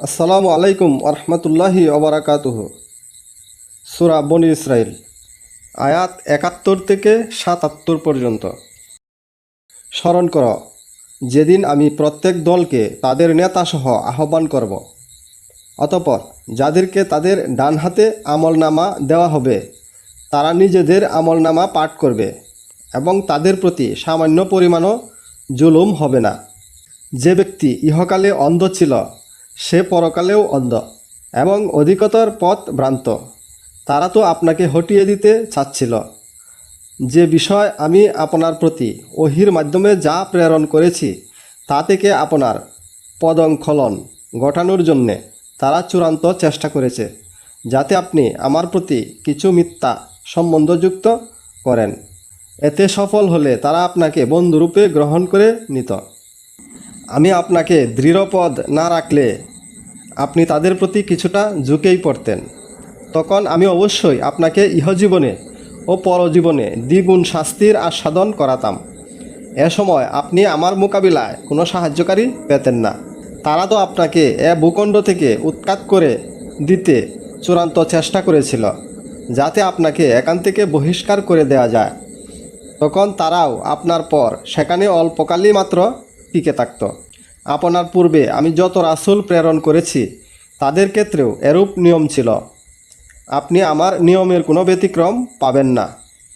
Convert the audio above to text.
আসসালামু আলাইকুম আরহামতুল্লাহি ওবরাকাতুহ। সুরা বনি ইসরাইল আয়াত একাত্তর থেকে সাতাত্তর পর্যন্ত। স্মরণ কর, যেদিন আমি প্রত্যেক দলকে তাদের নেতাসহ আহ্বান করব, অতপর যাদেরকে তাদের ডান হাতে আমলনামা দেওয়া হবে, তারা নিজেদের আমলনামা পাঠ করবে এবং তাদের প্রতি সামান্য পরিমাণও জুলুম হবে না। যে ব্যক্তি ইহকালে অন্ধ ছিল সে পরকালেও অন্ধ এবং অধিকতর পথ ভ্রান্ত। তারা তো আপনাকে হটিয়ে দিতে চাচ্ছিল। যে বিষয় আমি আপনার প্রতি ওহির মাধ্যমে যা প্রেরণ করেছি, তা থেকে আপনার পদংখলন ঘটানোর জন্যে তারা চূড়ান্ত চেষ্টা করেছে, যাতে আপনি আমার প্রতি কিছু মিথ্যা সম্বন্ধযুক্ত করেন। এতে সফল হলে তারা আপনাকে বন্ধুরূপে গ্রহণ করে নিত। আমি আপনাকে দৃঢ়পদ না রাখলে আপনি তাদের প্রতি কিছুটা ঝুঁকেই পড়তেন। তখন আমি অবশ্যই আপনাকে ইহজীবনে ও পরজীবনে দ্বিগুণ শাস্তির আস্বাদন করাতাম। এ সময় আপনি আমার মোকাবিলায় কোনো সাহায্যকারী পেতেন না। তারা তো আপনাকে এ ভূখণ্ড থেকে উৎখাত করে দিতে চূড়ান্ত চেষ্টা করেছিল, যাতে আপনাকে এখান থেকে বহিষ্কার করে দেওয়া যায়। তখন তারাও আপনার পর সেখানে অল্পকালই মাত্র টিকে থাকত। আপনার পূর্বে আমি যত রাসুল প্রেরণ করেছি, তাদের ক্ষেত্রেও এরূপ নিয়ম ছিল। আপনি আমার নিয়মের কোনো ব্যতিক্রম পাবেন না।